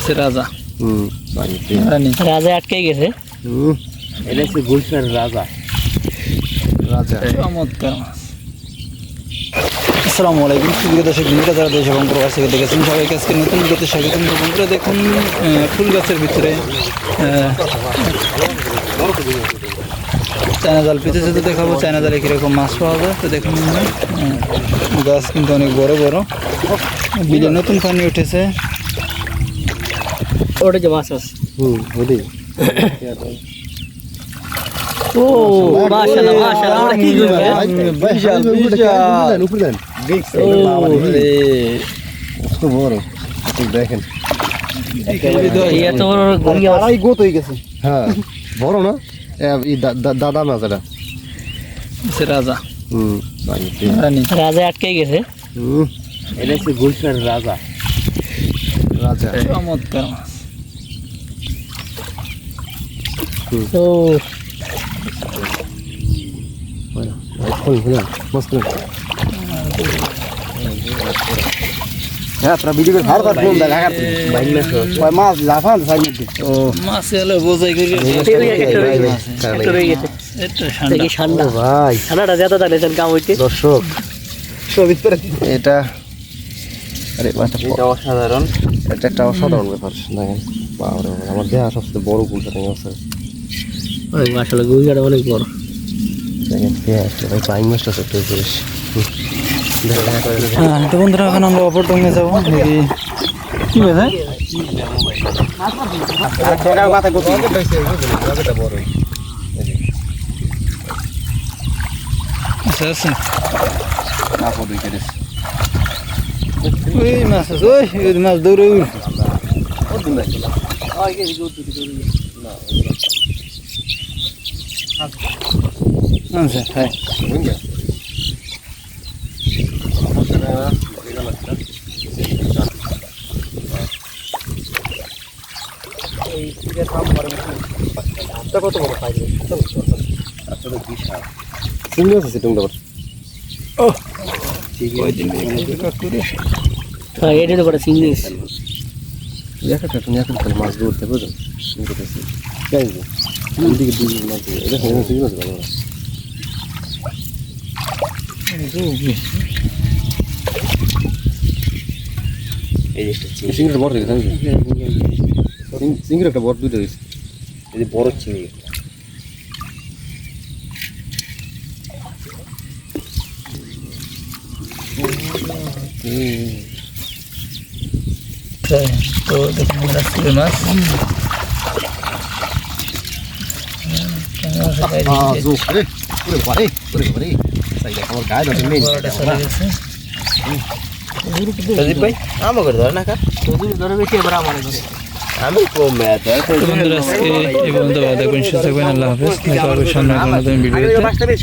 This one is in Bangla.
সে রাজা। হুম পানিতে রানী। রাজা আটকে গেছে। হুম এটা হচ্ছে গুলশানের রাজা। রাজা। চমৎকার আসসালামু আলাইকুম। সুবিধা দর্শক বন্ধুরা যারা দেশ এবং প্রবাস থেকে দেখেছেন সবাইকে আজকে নতুন ভিডিওতে বন্ধুরা দেখুন ফুল গাছের ভিতরে আহ, চায়না জাল পেতে যেতে দেখাবো। চায়না জালে কীরকম মাছ পাওয়া যায় তো দেখুন গাছ কিন্তু অনেক বড় বড়। বিলে নতুন পানি উঠেছে। ওটা যে মাছ আছে। হুম ওদি ও মাশাআল্লাহ মাশাআল্লাহ আমরা কি করব? বিশাল, বিশাল। উপরে দেন রে কত বড় দেখেন। এত বড় মাছ। আড়াই গোত হয়ে গেছে। হ্যাঁ। বড় না? দাদা মাছ এটা সে রাজা। হুম রাজা আটকে গেছে। হুম। এটা হচ্ছে গুলশানের রাজা। রাজা চমৎকার। মাছ হ্যাঁ ভিডিও করে ভালো লাফান সাইড ও এলো বোঝাই করি ঠান্ডা। ভাই। ঠান্ডাটা যেত তাহলে হইতে দর্শক। এটা আরে এটা অসাধারণ। এটা একটা অসাধারণ ব্যাপার দেখেন। বাবারে বাবা, আমার দেহা সবচেয়ে বড় গুলটা থেকে আছে অনেক মাশাআল্লাহ গড়িয়াটা অনেক বড়। দেখেন দেহা ভাই পাইং মাছটা করিস। হ্যাঁ তো বন্ধুরা এখন আমরা অপর টঙ্গে যাব। দেখি। কি বেজে আচ্ছা আছে। ওই মাছ আছে ওই ওই মাছ দৌড়ে উঠ আচ্ছা হ্যাঁ চিংড়ি মাছ আছে টুংটা বড়। ওই দিন করে? হ্যাঁ এটা তো বড় সিঙ্গিস দেখা কাটুন এখন মাছ ধরতে বুঝুন তাই যে দুদিকে দুই মাছ ধরে এটা চিংড়ি। চিংড়ি মাছ ভালো না বড় দেখে চিংড়ি একটা বড় দুইটা হয়েছে। এই যে বড় চিংড়ি। ভালো থাকবেন সুস্থ থাকবেন আল্লাহ হাফেজ। সামনে কোনো ভিডিওতে